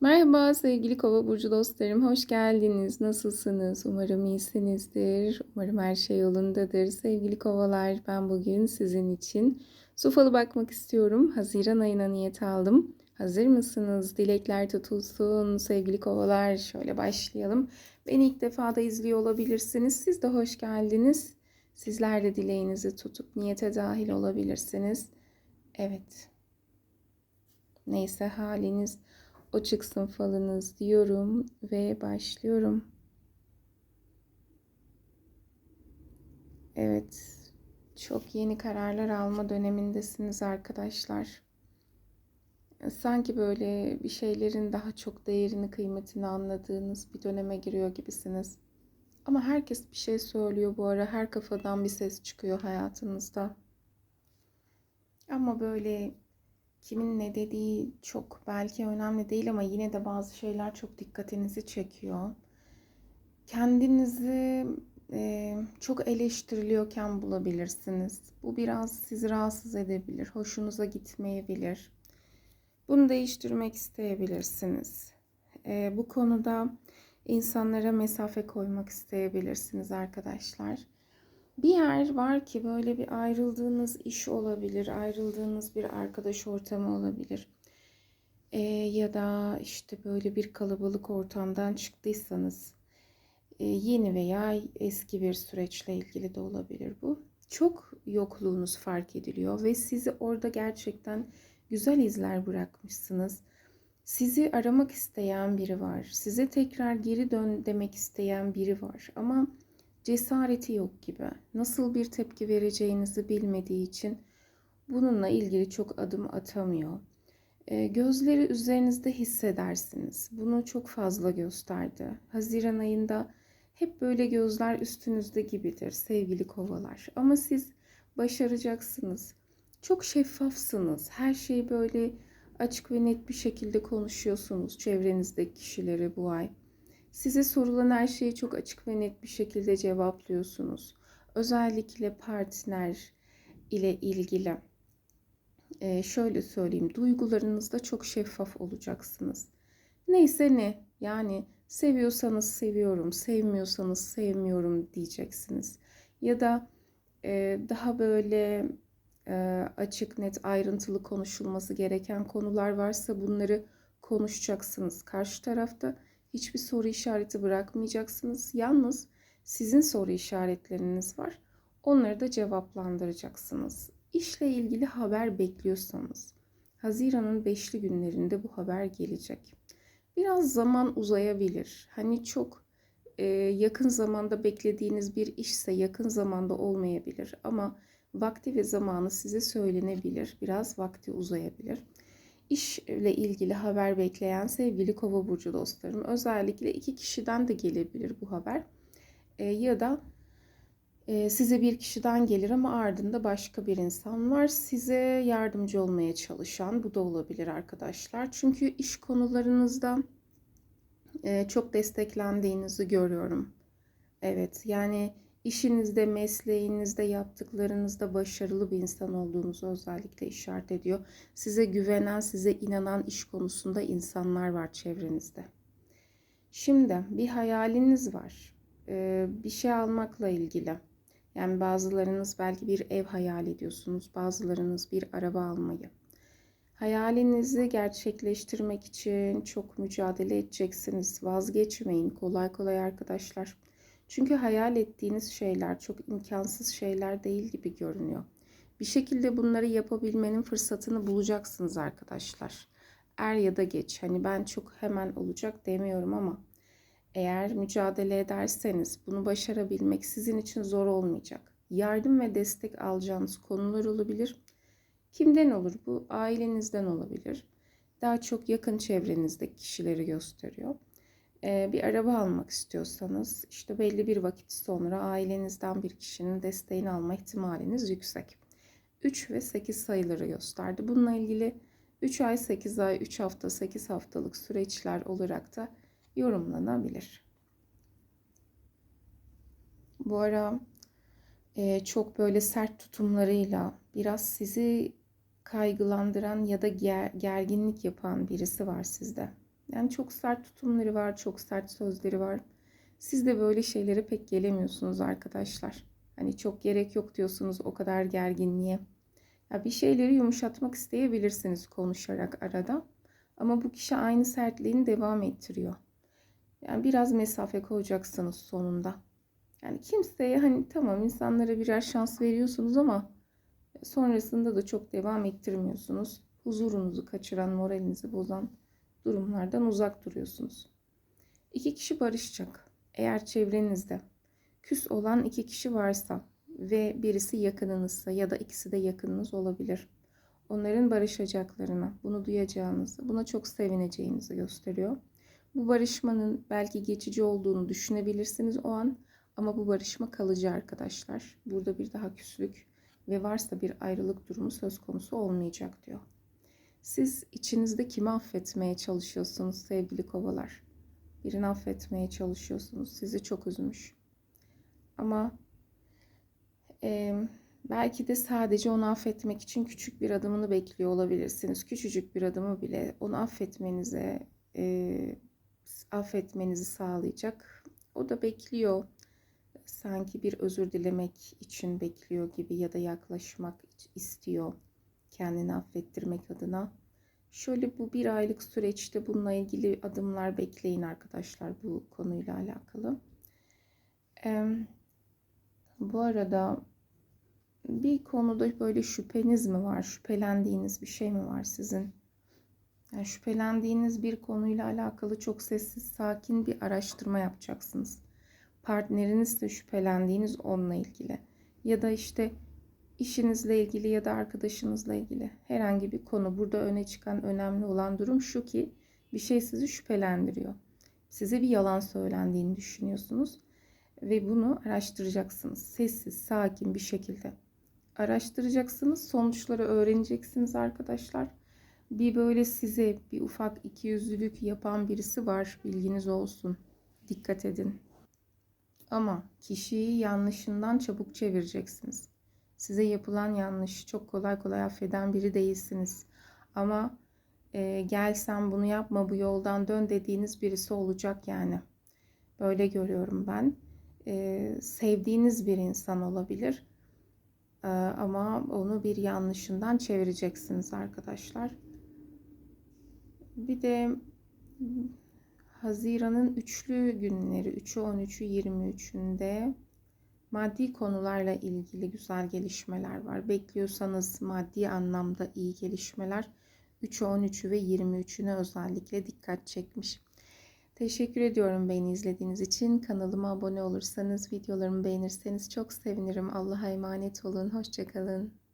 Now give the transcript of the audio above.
Merhaba sevgili Kova burcu dostlarım, hoş geldiniz. Nasılsınız? Umarım iyisinizdir. Umarım her şey yolundadır. Sevgili Kovalar, ben bugün sizin için su falı bakmak istiyorum. Haziran ayına niyet aldım. Hazır mısınız? Dilekler tutulsun sevgili Kovalar. Şöyle başlayalım. Beni ilk defa da izliyor olabilirsiniz. Siz de hoş geldiniz. Sizler de dileğinizi tutup niyete dahil olabilirsiniz. Evet. Neyse haliniz o çıksın falınız diyorum ve başlıyorum. Evet. Çok yeni kararlar alma dönemindesiniz arkadaşlar. Sanki böyle bir şeylerin daha çok değerini, kıymetini anladığınız bir döneme giriyor gibisiniz. Ama herkes bir şey söylüyor bu ara. Her kafadan bir ses çıkıyor hayatınızda. Ama böyle kimin ne dediği çok belki önemli değil ama yine de bazı şeyler çok dikkatinizi çekiyor. Kendinizi e, çok eleştiriliyorken bulabilirsiniz. Bu biraz sizi rahatsız edebilir, hoşunuza gitmeyebilir. Bunu değiştirmek isteyebilirsiniz. E, bu konuda insanlara mesafe koymak isteyebilirsiniz arkadaşlar bir yer var ki böyle bir ayrıldığınız iş olabilir, ayrıldığınız bir arkadaş ortamı olabilir. E, ya da işte böyle bir kalabalık ortamdan çıktıysanız e, yeni veya eski bir süreçle ilgili de olabilir bu. Çok yokluğunuz fark ediliyor ve sizi orada gerçekten güzel izler bırakmışsınız. Sizi aramak isteyen biri var. Size tekrar geri dön demek isteyen biri var. Ama cesareti yok gibi. Nasıl bir tepki vereceğinizi bilmediği için bununla ilgili çok adım atamıyor. E, gözleri üzerinizde hissedersiniz. Bunu çok fazla gösterdi. Haziran ayında hep böyle gözler üstünüzde gibidir sevgili kovalar. Ama siz başaracaksınız. Çok şeffafsınız. Her şeyi böyle açık ve net bir şekilde konuşuyorsunuz çevrenizdeki kişileri bu ay. Size sorulan her şeyi çok açık ve net bir şekilde cevaplıyorsunuz. Özellikle partner ile ilgili ee, şöyle söyleyeyim duygularınızda çok şeffaf olacaksınız. Neyse ne yani seviyorsanız seviyorum, sevmiyorsanız sevmiyorum diyeceksiniz. Ya da e, daha böyle e, açık net ayrıntılı konuşulması gereken konular varsa bunları konuşacaksınız karşı tarafta hiçbir soru işareti bırakmayacaksınız. Yalnız sizin soru işaretleriniz var. Onları da cevaplandıracaksınız. İşle ilgili haber bekliyorsanız Haziran'ın beşli günlerinde bu haber gelecek. Biraz zaman uzayabilir. Hani çok e, yakın zamanda beklediğiniz bir işse yakın zamanda olmayabilir ama vakti ve zamanı size söylenebilir. Biraz vakti uzayabilir işle ilgili haber bekleyen sevgili kova burcu dostlarım özellikle iki kişiden de gelebilir bu haber. E, ya da e, size bir kişiden gelir ama ardında başka bir insan var. Size yardımcı olmaya çalışan bu da olabilir arkadaşlar. Çünkü iş konularınızda e, çok desteklendiğinizi görüyorum. Evet yani işinizde, mesleğinizde, yaptıklarınızda başarılı bir insan olduğunuzu özellikle işaret ediyor. Size güvenen, size inanan iş konusunda insanlar var çevrenizde. Şimdi bir hayaliniz var. Ee, bir şey almakla ilgili. Yani bazılarınız belki bir ev hayal ediyorsunuz. Bazılarınız bir araba almayı. Hayalinizi gerçekleştirmek için çok mücadele edeceksiniz. Vazgeçmeyin. Kolay kolay arkadaşlar çünkü hayal ettiğiniz şeyler çok imkansız şeyler değil gibi görünüyor. Bir şekilde bunları yapabilmenin fırsatını bulacaksınız arkadaşlar. Er ya da geç. Hani ben çok hemen olacak demiyorum ama eğer mücadele ederseniz bunu başarabilmek sizin için zor olmayacak. Yardım ve destek alacağınız konular olabilir. Kimden olur bu? Ailenizden olabilir. Daha çok yakın çevrenizdeki kişileri gösteriyor bir araba almak istiyorsanız işte belli bir vakit sonra ailenizden bir kişinin desteğini alma ihtimaliniz yüksek. 3 ve 8 sayıları gösterdi. Bununla ilgili 3 ay, 8 ay, 3 hafta, 8 haftalık süreçler olarak da yorumlanabilir. Bu ara çok böyle sert tutumlarıyla biraz sizi kaygılandıran ya da ger gerginlik yapan birisi var sizde. Yani çok sert tutumları var, çok sert sözleri var. Siz de böyle şeylere pek gelemiyorsunuz arkadaşlar. Hani çok gerek yok diyorsunuz o kadar gerginliğe. Ya bir şeyleri yumuşatmak isteyebilirsiniz konuşarak arada. Ama bu kişi aynı sertliğini devam ettiriyor. Yani biraz mesafe koyacaksınız sonunda. Yani kimseye hani tamam insanlara birer şans veriyorsunuz ama sonrasında da çok devam ettirmiyorsunuz. Huzurunuzu kaçıran, moralinizi bozan durumlardan uzak duruyorsunuz. İki kişi barışacak. Eğer çevrenizde küs olan iki kişi varsa ve birisi yakınınızsa ya da ikisi de yakınınız olabilir. Onların barışacaklarını, bunu duyacağınızı, buna çok sevineceğinizi gösteriyor. Bu barışmanın belki geçici olduğunu düşünebilirsiniz o an ama bu barışma kalıcı arkadaşlar. Burada bir daha küslük ve varsa bir ayrılık durumu söz konusu olmayacak diyor. Siz içinizde kimi affetmeye çalışıyorsunuz sevgili kovalar? Birini affetmeye çalışıyorsunuz. Sizi çok üzmüş. Ama e, belki de sadece onu affetmek için küçük bir adımını bekliyor olabilirsiniz. Küçücük bir adımı bile onu affetmenize e, affetmenizi sağlayacak. O da bekliyor. Sanki bir özür dilemek için bekliyor gibi ya da yaklaşmak istiyor kendini affettirmek adına. Şöyle bu bir aylık süreçte bununla ilgili adımlar bekleyin arkadaşlar bu konuyla alakalı. Ee, bu arada bir konuda böyle şüpheniz mi var? Şüphelendiğiniz bir şey mi var sizin? Yani şüphelendiğiniz bir konuyla alakalı çok sessiz, sakin bir araştırma yapacaksınız. Partneriniz de şüphelendiğiniz onunla ilgili. Ya da işte işinizle ilgili ya da arkadaşınızla ilgili herhangi bir konu. Burada öne çıkan önemli olan durum şu ki bir şey sizi şüphelendiriyor. Size bir yalan söylendiğini düşünüyorsunuz ve bunu araştıracaksınız. Sessiz, sakin bir şekilde araştıracaksınız. Sonuçları öğreneceksiniz arkadaşlar. Bir böyle size bir ufak ikiyüzlülük yapan birisi var. Bilginiz olsun. Dikkat edin. Ama kişiyi yanlışından çabuk çevireceksiniz. Size yapılan yanlış çok kolay kolay affeden biri değilsiniz. Ama e, gel sen bunu yapma bu yoldan dön dediğiniz birisi olacak yani. Böyle görüyorum ben. E, sevdiğiniz bir insan olabilir. E, ama onu bir yanlışından çevireceksiniz arkadaşlar. Bir de Haziran'ın üçlü günleri 3'ü 13'ü 23'ünde maddi konularla ilgili güzel gelişmeler var. Bekliyorsanız maddi anlamda iyi gelişmeler 3'ü 13'ü ve 23'üne özellikle dikkat çekmiş. Teşekkür ediyorum beni izlediğiniz için. Kanalıma abone olursanız, videolarımı beğenirseniz çok sevinirim. Allah'a emanet olun. Hoşçakalın.